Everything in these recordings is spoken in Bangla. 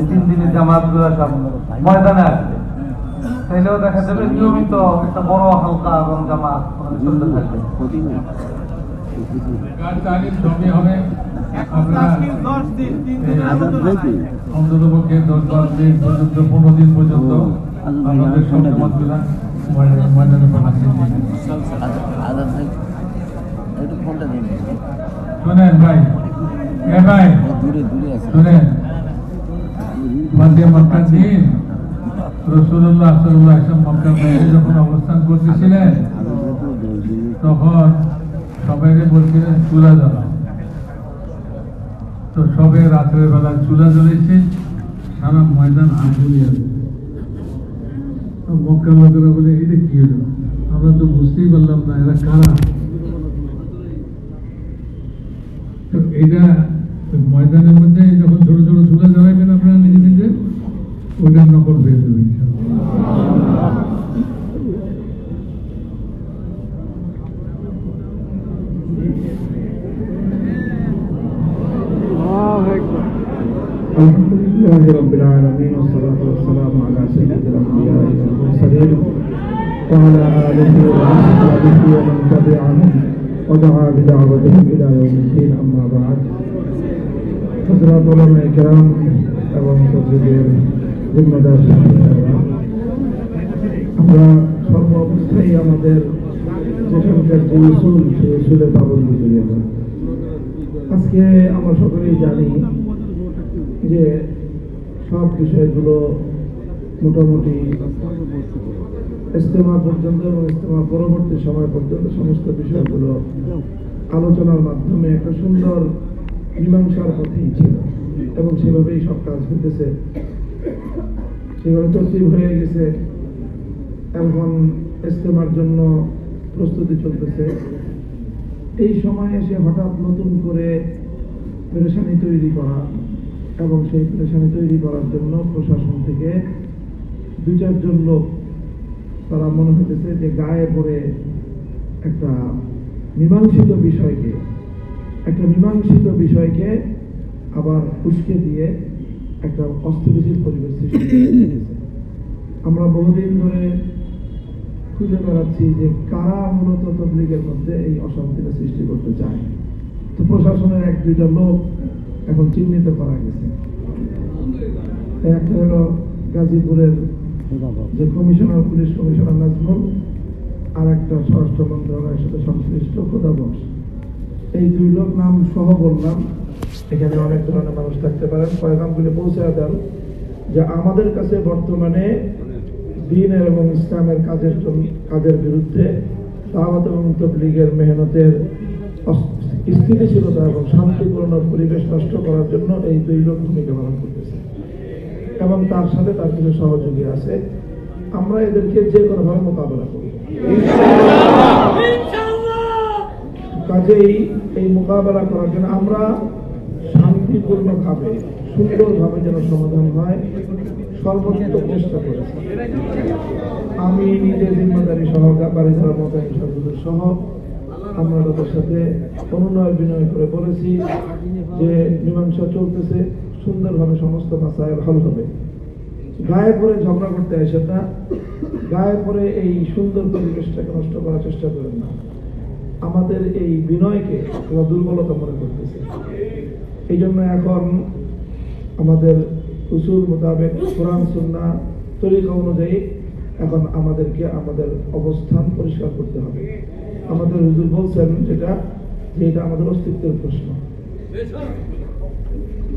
এই তিন দিনের জামাতগুলো সব ময়দানে আসবে। তাইলেও দেখা যাবে নিয়মিত একটা বড় হালকা এবং জামাত চলতে থাকবে। হবে আপনারা দশ দশ দিন। পর্যন্ত পনেরো দিন পর্যন্ত আপনাদের সব জমাতগুলা ময়দানে ভাই শোনেন ভাই এ ভাই দূরে দূরে আছে। শোনেন। মাঝে মক্কার দিন রসুল্লাহ সাল্লাহ ইসলাম মক্কার বাইরে যখন অবস্থান করতেছিলেন, তখন সবাই বলছিলেন, চুলা জ্বালাও। তো সবে রাত্রের বেলা চুলা জ্বলেছে, সারা ময়দান আগুন তো মক্কার লোকেরা বলে এটা কি হলো? আমরা তো বুঝতেই পারলাম না, এরা কারা? তো এটা ময়দানের মধ্যে যখন ছোট ছোট চুলা জ্বালাবেন আপনারা নিজে নিজে ওইটা নকল হয়ে যাবে ইনশাআল্লাহ। الحمد لله رب العالمين والصلاة والسلام على سيد الأنبياء والمرسلين وعلى آله وأصحابه ومن تبعهم ودعا بدعوتهم إلى يوم الدين أما بعد حضرات علماء الكرام এবং সবজিদের জিম্মাদার সাহেবরা, আমরা সর্ব অবস্থায় আমাদের যেখানকার যে উসুল সেই উসুলের পাবন্দি করি আমরা। আজকে আমরা সকলেই জানি যে সব বিষয়গুলো মোটামুটি ইস্তেমা পর্যন্ত এবং ইস্তেমা পরবর্তী সময় পর্যন্ত সমস্ত বিষয়গুলো আলোচনার মাধ্যমে একটা সুন্দর মীমাংসার পথেই ছিল এবং সেভাবেই সব কাজ হইতেছে। সেভাবে তরতিব হয়ে গেছে। এখন ইস্তেমার জন্য প্রস্তুতি চলতেছে। এই সময়ে এসে হঠাৎ নতুন করে পেরেশানি তৈরি করা এবং সেই পেরেশানি তৈরি করার জন্য প্রশাসন থেকে দুই চারজন লোক তারা মনে হইতেছে যে গায়ে পড়ে একটা মীমাংসিত বিষয়কে, একটা মীমাংসিত বিষয়কে আবার উস্কে দিয়ে একটা অস্থিতিশীল পরিবেশ সৃষ্টি আমরা বহুদিন ধরে খুঁজে বেড়াচ্ছি যে কারা মূলত তবলিগের মধ্যে এই অশান্তিটা সৃষ্টি করতে চায়। তো প্রশাসনের এক দুইটা লোক এখন চিহ্নিত করা গেছে। একটা হলো গাজীপুরের যে কমিশনার, পুলিশ কমিশনার নাজমুল আর একটা স্বরাষ্ট্র মন্ত্রণালয়ের সাথে সংশ্লিষ্ট খোদা বস। এই দুই লোক নাম সহ বললাম, এখানে অনেক ধরনের মানুষ থাকতে পারেন। পয়গামগুলি পৌঁছে দেন যে আমাদের কাছে বর্তমানে দিনের এবং ইসলামের কাজের কাজের বিরুদ্ধে দাওয়াত এবং তবলিগের মেহনতের অস- স্থিতিশীলতা এবং শান্তিপূর্ণ পরিবেশ নষ্ট করার জন্য এই দুই লোক ভূমিকা পালন করতেছে। এবং তার সাথে তার কিছু সহযোগী আছে। আমরা এদেরকে যে কোনোভাবে মোকাবেলা করি। কাজেই এই মোকাবেলা করার জন্য আমরা শান্তিপূর্ণভাবে, সুন্দরভাবে যেন সমাধান হয় সর্বোচ্চ চেষ্টা করেছি। আমি নিজের জিম্মাদারি সহ ধরা মোতায়েন সদস্যদের সহ আমরা তাদের সাথে অনুনয় বিনয় করে বলেছি যে মীমাংসা চলতেছে, সুন্দরভাবে সমস্ত মাসায়ের হল হবে। গায়ে পরে ঝগড়া করতে আসে না, গায়ে পরে এই সুন্দর পরিবেশটাকে নষ্ট করার চেষ্টা করেন না। আমাদের এই বিনয়কে ওরা দুর্বলতা মনে করতেছে। এই জন্য এখন আমাদের উসুল মোতাবেক কোরআন সুন্না তরিকা অনুযায়ী এখন আমাদেরকে আমাদের অবস্থান পরিষ্কার করতে হবে। আমাদের হুজুর বলছেন যেটা যে এটা আমাদের অস্তিত্বের প্রশ্ন।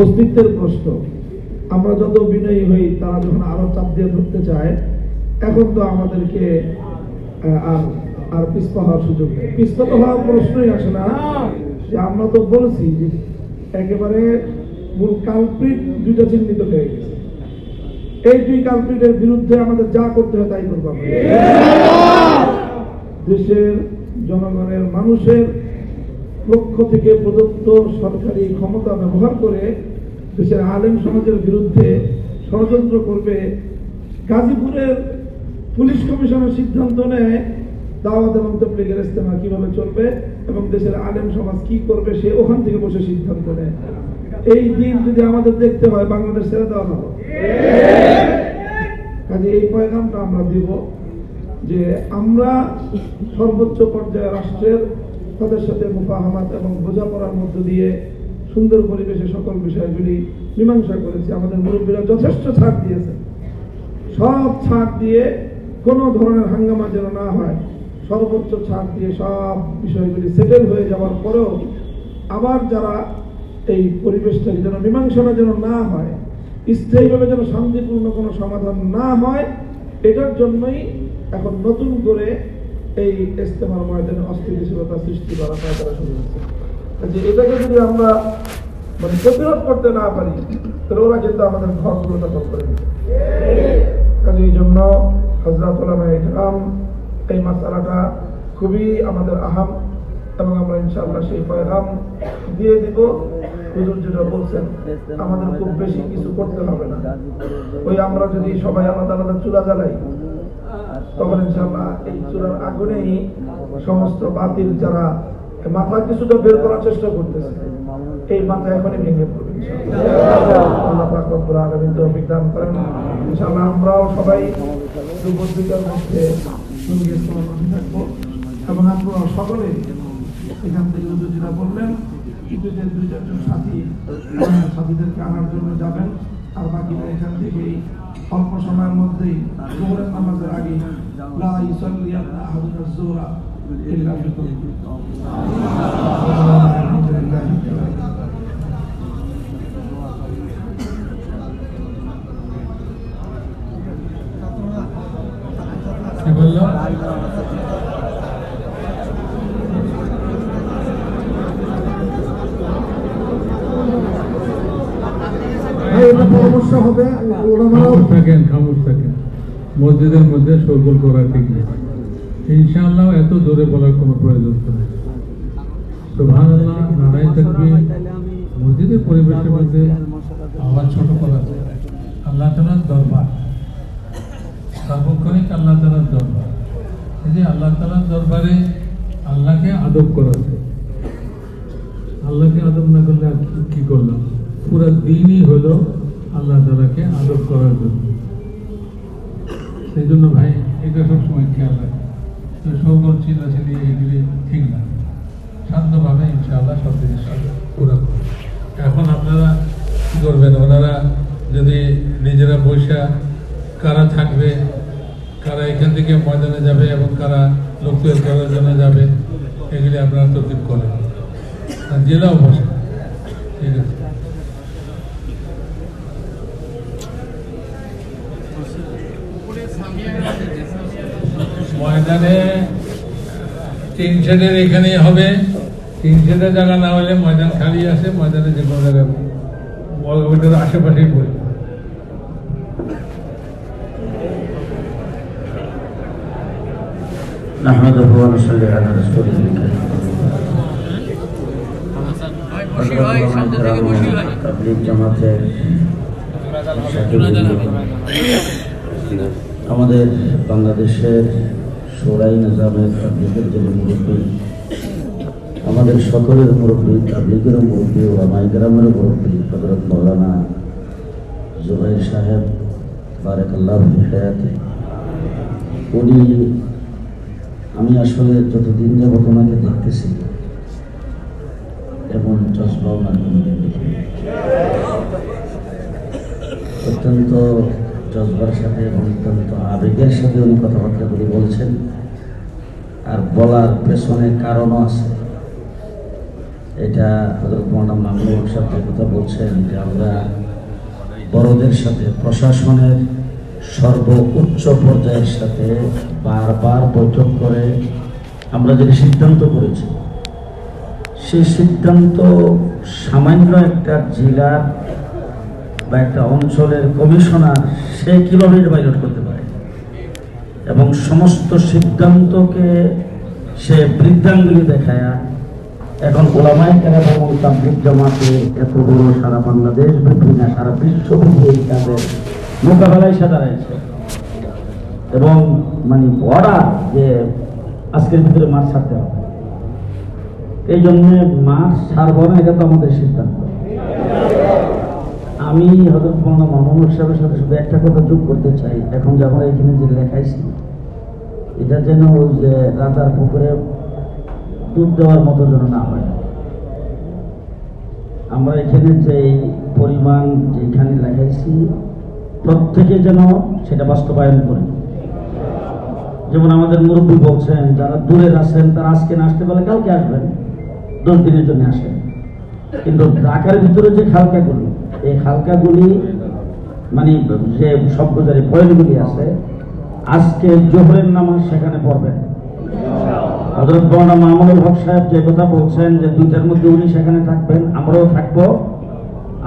অস্তিত্বের প্রশ্ন। আমরা যত বিনয়ী হই তারা যখন আরও চাপ দিয়ে ধরতে চায় এখন তো আমাদেরকে আর আর পিছপা হওয়ার সুযোগ নেই। পিছপা তো হওয়ার প্রশ্নই আসে না। যে আমরা তো বলছি যে একেবারে মূল কালপ্রিট দুইটা চিহ্নিত হয়ে গেছে। এই দুই কালপ্রিটের বিরুদ্ধে আমাদের যা করতে হয় তাই করব দেশের জনগণের মানুষের পক্ষ থেকে প্রদত্ত সরকারি ক্ষমতা ব্যবহার করে দেশের আলেম সমাজের বিরুদ্ধে ষড়যন্ত্র করবে। গাজীপুরের পুলিশ কমিশনের সিদ্ধান্ত নেয়, দাওয়াত এবং তবলিগের ইস্তেমা কীভাবে চলবে এবং দেশের আলেম সমাজ কি করবে, সে ওখান থেকে বসে সিদ্ধান্ত নেয়। এই দিন যদি আমাদের দেখতে হয়, বাংলাদেশ ছেড়ে দেওয়া ভালো কাজে এই পয়গামটা আমরা দিব। যে আমরা সর্বোচ্চ পর্যায়ে রাষ্ট্রের তাদের সাথে মুফাহামাত এবং বোঝাপড়ার মধ্য দিয়ে সুন্দর পরিবেশে সকল বিষয়গুলি মীমাংসা করেছি। আমাদের মুরব্বীরা যথেষ্ট ছাড় দিয়েছে সব ছাড় দিয়ে কোনো ধরনের হাঙ্গামা যেন না হয়, সর্বোচ্চ ছাড় দিয়ে সব বিষয়গুলি সেটেল হয়ে যাওয়ার পরেও আবার যারা এই পরিবেশটা যেন মীমাংসনা যেন না হয়, স্থায়ীভাবে যেন শান্তিপূর্ণ কোনো সমাধান না হয়, এটার জন্যই এখন নতুন করে এই ইস্তেমার ময়দানে অস্থিতিশীলতা সৃষ্টি করা তারা শুরু হয়েছে যে এটাকে যদি আমরা মানে প্রতিরোধ করতে না পারি, তাহলে ওরা কিন্তু আমাদের ঘরগুলো দখল করে কাজে এই জন্য হজরত ইকরাম এই মাসালাটা খুবই আমাদের আহাম, এবং আমরা ইনশাআল্লাহ সেই পয়গাম দিয়ে দিব। হুজুর যেটা বলছেন, আমাদের খুব বেশি কিছু করতে হবে না। ওই আমরা যদি সবাই আলাদা আলাদা চুলা জ্বালাই তখন ইনশাআল্লাহ এই চুলার আগুনেই সমস্ত বাতিল যারা মাথা কিছুটা বের করার চেষ্টা করতেছে, এই মাথা এখনই ভেঙে পড়বে ইনশাআল্লাহ। আমরাও সবাই মধ্যে এবং সকলে এখান থেকে বললেন যে দুই চারজন সাথী, সাথীদেরকে আনার জন্য যাবেন। আর বাকিরা এখান থেকেই অল্প সময়ের মধ্যেই জোহরের নামাজের আগে লা ইউসাল্লি আহাদুনা যুহরা ইল্লা বলল ভাই এটা পরামর্শ হবে খামোশ থাকেন খামোশ থাকেন। মসজিদের মধ্যে সরগোল করা ঠিক নেই। ইনশাআল্লাহ এত জোরে বলার কোনো প্রয়োজন নেই। সুবহানাল্লাহ নারাই থাকবে মসজিদের পরিবেশের মধ্যে আওয়াজ ছোট করা আল্লাহ তালার দরবার। সার্বক্ষণিক আল্লাহ তালার দরবার। এই যে আল্লাহ তালার দরবারে আল্লাহকে আদব করা আল্লাহকে আদব না করলে আর কি করলাম? পুরো দিনই হলো আল্লাহ তালাকে আদব করার জন্য। সেই জন্য ভাই, এটা সবসময় খেয়াল রাখে। তো সৌগল চিল্লাচিল্লি এগুলি ঠিক না। শান্তভাবে ইনশাআল্লাহ সব জিনিস পুরো এখন আপনারা কি করবেন? ওনারা যদি নিজেরা বৈশা কারা থাকবে, কারা এখান থেকে ময়দানে যাবে এবং কারা লোক তৈরি করার জন্য যাবে, এগুলি আপনারা তরকিব করেন। জেলাও বসে। ঠিক আছে। ময়দানে তিন শেডের এখানেই হবে তিন শেডের জায়গা না হলে ময়দান খালি আছে ময়দানে যে কোনো জায়গায় ও- ওইটার আশেপাশেই পড়ে نحمده ونصلي على رسوله الكريم তাবলিগ জামাতের আমাদের বাংলাদেশের সোলাই নিজামের তাবলিগের যে মুরব্বী, আমাদের সকলের মুরব্বী তাবলিগেরও মুরব্বী ওলামাই গ্রামের মুরব্বী হজরত মৌলানা জুবাইর সাহেব বারেক আল্লাহ হায়াতে, উনি, আমি আসলে যতদিন যাবত ওনাকে দেখতেছি, এমন চশমা অত্যন্ত জজবার সাথে এবং অত্যন্ত আবেগের সাথে উনি কথাবার্তা বলে বলছেন। আর বলার পেছনে কারণও আছে। এটা হজরত মৌলানা মামুন সাহেব কথা বলছেন যে আমরা বড়দের সাথে, প্রশাসনের সর্বোচ্চ পর্যায়ের সাথে বারবার বৈঠক করে আমরা যেটা সিদ্ধান্ত করেছি, সেই সিদ্ধান্ত সামান্য একটা জেলার বা একটা অঞ্চলের কমিশনার, সে কীভাবে এটা পাইলট করতে পারে? এবং সমস্ত সিদ্ধান্তকে সে বৃদ্ধাঙ্গুলি দেখায় এখন ওলামাই কেরাম এবং তাবলিক জামাতে এত বড় সারা বাংলাদেশ ব্যাপী না, সারা বিশ্বব্যাপী এই কাজের মোকাবেলায় সে দাঁড়াইছে। এবং মানে অর্ডার যে আজকের ভিতরে মাছ ছাড়তে হবে। এই জন্য মাছ ছাড়ব না, এটা তো আমাদের সিদ্ধান্ত। আমি হজরত মৌলানা মামুনুর সাহেবের সাথে শুধু একটা কথা যোগ করতে চাই। এখন যে আমরা এখানে যে লেখাইছি এটা যেন ওই যে রাতার পুকুরে দুধ দেওয়ার মতো যেন না হয়। আমরা এখানে যে পরিমাণ যেখানে লেখাইছি প্রত্যেকে যেন সেটা বাস্তবায়ন করি। যেমন আমাদের মুরব্বী বলছেন, যারা দূরের আছেন, তারা আজকে না আসতে পারলে কালকে আসবেন, দশ দিনের জন্য আসেন। কিন্তু ঢাকার ভিতরে যে খালকাগুলি এই খালকাগুলি মানে যে শব্দজারি পয়েন্টগুলি আছে। আজকে জোহরের নামাজ সেখানে পড়বেন। হজরত বর্ণা মামুনুল হক সাহেব যে কথা বলছেন যে দুইটার মধ্যে উনি সেখানে থাকবেন, আমরাও থাকব।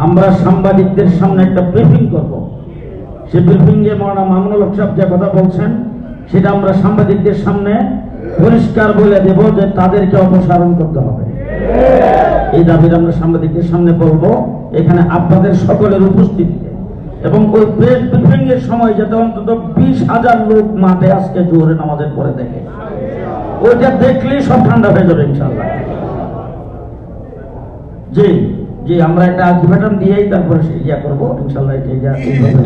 আমরা সাংবাদিকদের সামনে একটা ব্রিফিং করব। সে ব্রিফিং এ মৌলানা মামুনুল হক সাহেব যে কথা বলছেন, সেটা আমরা সাংবাদিকদের সামনে পরিষ্কার বলে দেব যে তাদেরকে অপসারণ করতে হবে। এই দাবিটা আমরা সাংবাদিকদের সামনে বলব, এখানে আপনাদের সকলের উপস্থিতিতে। এবং ওই প্রেস ব্রিফিং এর সময় যাতে অন্তত বিশ হাজার লোক মাঠে আজকে জোরে নামাজের পরে দেখে। ওইটা দেখলেই সব ঠান্ডা হয়ে যাবে ইনশাল্লাহ জি জি, আমরা একটা আলটিমেটাম দিয়েই তারপরে ইয়া করব ইনশাল্লাহ এটা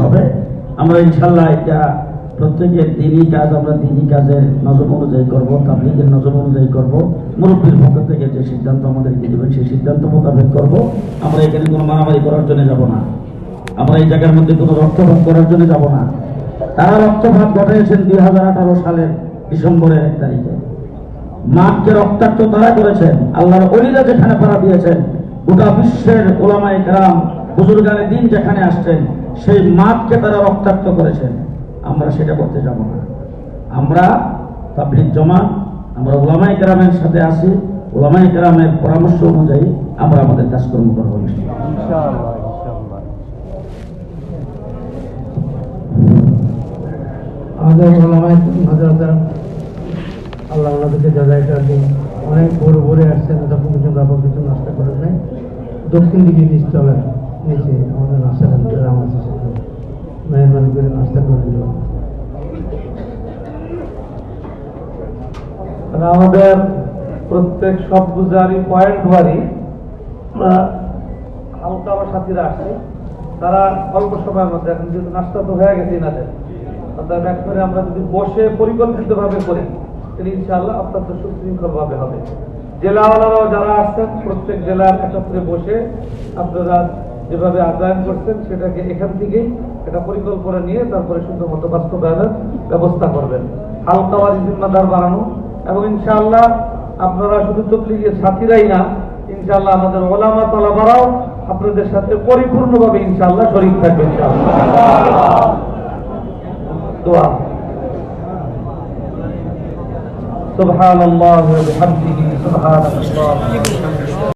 হবে। আমরা ইনশাল্লাহ এটা প্রত্যেকের দিনই কাজ আমরা দিনই কাজের নজর অনুযায়ী করব, তাবলিগের নজর অনুযায়ী করব। মুরব্বীর পক্ষ থেকে যে সিদ্ধান্ত আমাদেরকে দেবেন, সেই সিদ্ধান্ত মোতাবেক করব। আমরা এখানে কোনো মারামারি করার জন্য যাব না। আমরা এই জায়গার মধ্যে কোনো রক্তপাত করার জন্য যাব না। তারা রক্তপাত ঘটাইছেন দুই হাজার আঠারো সালের ডিসেম্বরের এক তারিখে। মাঠকে রক্তাক্ত তারা করেছেন, আল্লাহর অলিরা যেখানে পাড়া দিয়েছেন, গোটা বিশ্বের ওলামায় গ্রাম বুজুর্গানে দিন যেখানে আসছেন, সেই মাঠকে তারা রক্তাক্ত করেছেন। আমরা সেটা করতে যাব না। আমরা তাবলিক জমা আমরা ওলামাই গ্রামের সাথে আসি ওলামাই গ্রামের পরামর্শ অনুযায়ী আমরা আমাদের কাজকর্ম করব। আমাদের আল্লাহ ওনাদেরকে অনেক ভোরে ভোরে আসছেন তখন কিছু ব্যাপক কিছু নাস্তা করেন নাই। দক্ষিণ দিকে নিচতলায় নিচে আমাদের নাস্তা সেখানে মেহরবানি করে নাস্তা করে দিল। আমাদের প্রত্যেক সব গুজারি পয়েন্ট ওয়ারি হালকা আমার সাথীরা আসছে। তারা অল্প সময়ের মধ্যে এখন যেহেতু নাস্তা তো হয়ে গেছে এনাদের অর্থাৎ এক করে আমরা যদি বসে পরিকল্পিতভাবে করি, তাহলে ইনশাআল্লাহ অত্যন্ত সুশৃঙ্খলভাবে হবে। জেলাওয়ালারাও যারা আসছেন, প্রত্যেক জেলার একত্রে বসে আপনারা যেভাবে আদায়ন করছেন সেটাকে এখান থেকেই একটা পরিকল্পনা নিয়ে তারপরে সুন্দর মতো বাস্তবায়নের ব্যবস্থা করবেন হালকাওয়ারি জিম্মাদার বানানো এবং ইনশাআল্লাহ আপনারা শুধু তবলিগের সাথীরাই না ইনশাআল্লাহ আমাদের ওলামা তলামারাও আপনাদের সাথে পরিপূর্ণভাবে ইনশাআল্লাহ শরীর থাকবে ইনশাআল্লাহ দোয়া سبحان الله وبحمده سبحان الله